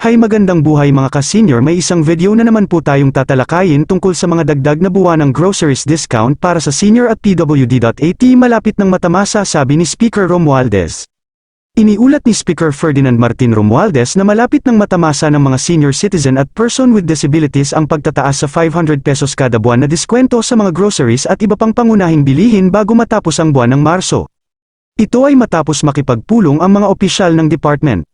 Hay magandang buhay mga ka-senior may isang video na naman po tayong tatalakayin tungkol sa mga dagdag na buwan ng groceries discount para sa senior at PWD.AT malapit ng matamasa sabi ni Speaker Romualdez. Iniulat ni Speaker Ferdinand Martin Romualdez na malapit ng matamasa ng mga senior citizen at person with disabilities ang pagtataas sa 500 pesos kada buwan na diskwento sa mga groceries at iba pang pangunahing bilihin bago matapos ang buwan ng Marso. Ito ay matapos makipagpulong ang mga opisyal ng Department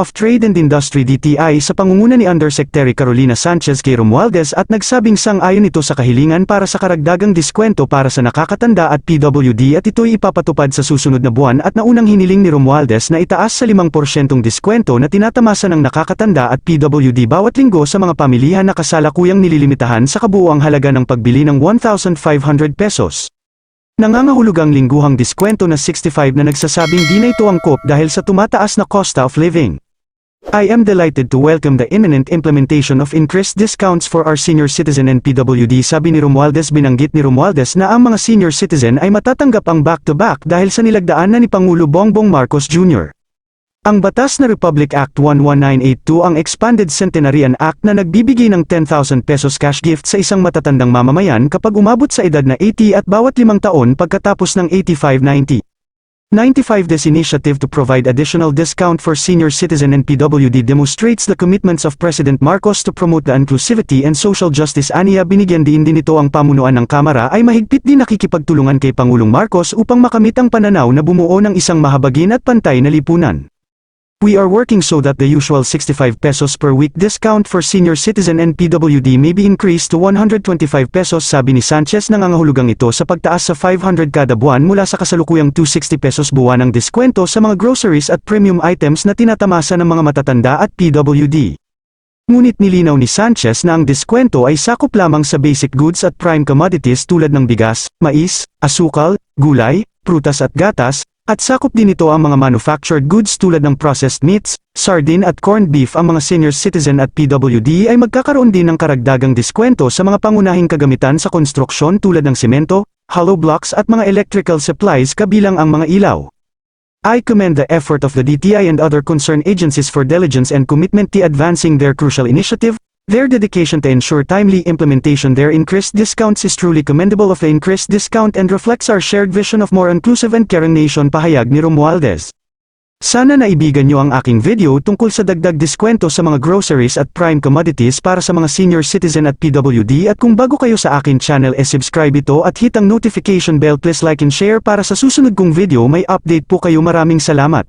of Trade and Industry DTI sa pangunguna ni Undersecretary Carolina Sanchez kay Romualdez at nagsabing sang-ayon ito sa kahilingan para sa karagdagang diskwento para sa nakakatanda at PWD at ito'y ipapatupad sa susunod na buwan at naunang hiniling ni Romualdez na itaas sa 5% diskwento na tinatamasa ng nakakatanda at PWD bawat linggo sa mga pamilihan na kasalukuyang nililimitahan sa kabuuang halaga ng pagbili ng 1,500 pesos. Nangangahulugang lingguhang diskwento na 65 na nagsasabing di na ito angkop dahil sa tumataas na cost of living. I am delighted to welcome the imminent implementation of increased discounts for our senior citizen and PWD sabi ni Romualdez binanggit ni Romualdez na ang mga senior citizen ay matatanggap ang back-to-back dahil sa nilagdaan na ni Pangulo Bongbong Marcos Jr. Ang batas na Republic Act 11982 ang Expanded Centenarian Act na nagbibigay ng 10,000 pesos cash gift sa isang matatandang mamamayan kapag umabot sa edad na 80 at bawat limang taon pagkatapos ng 85-90. 95 This initiative to provide additional discount for senior citizen and PWD demonstrates the commitments of President Marcos to promote the inclusivity and social justice aniya binigyan din din ito ang pamunuan ng Kamara ay mahigpit din nakikipagtulungan kay Pangulong Marcos upang makamit ang pananaw na bumuo ng isang mahabagin at pantay na lipunan. We are working so that the usual 65 pesos per week discount for senior citizen and PWD may be increased to 125 pesos sabi ni Sanchez nangangahulugang ito sa pagtaas sa 500 kada buwan mula sa kasalukuyang 260 pesos buwan ng diskwento sa mga groceries at premium items na tinatamasa ng mga matatanda at PWD. Ngunit nilinaw ni Sanchez na ang diskwento ay sakop lamang sa basic goods at prime commodities tulad ng bigas, mais, asukal, gulay, prutas at gatas, at sakop din ito ang mga manufactured goods tulad ng processed meats, sardine at corned beef ang mga senior citizen at PWD ay magkakaroon din ng karagdagang diskwento sa mga pangunahing kagamitan sa konstruksyon tulad ng semento, hollow blocks at mga electrical supplies kabilang ang mga ilaw. I commend the effort of the DTI and other concerned agencies for diligence and commitment to advancing their crucial initiative, their dedication to ensure timely implementation their increased discounts is truly commendable of the increased discount and reflects our shared vision of more inclusive and caring nation pahayag ni Romualdez. Sana naibigan nyo ang aking video tungkol sa dagdag diskwento sa mga groceries at prime commodities para sa mga senior citizen at PWD at kung bago kayo sa akin channel e subscribe ito at hit ang notification bell please like and share para sa susunod kong video may update po kayo maraming salamat.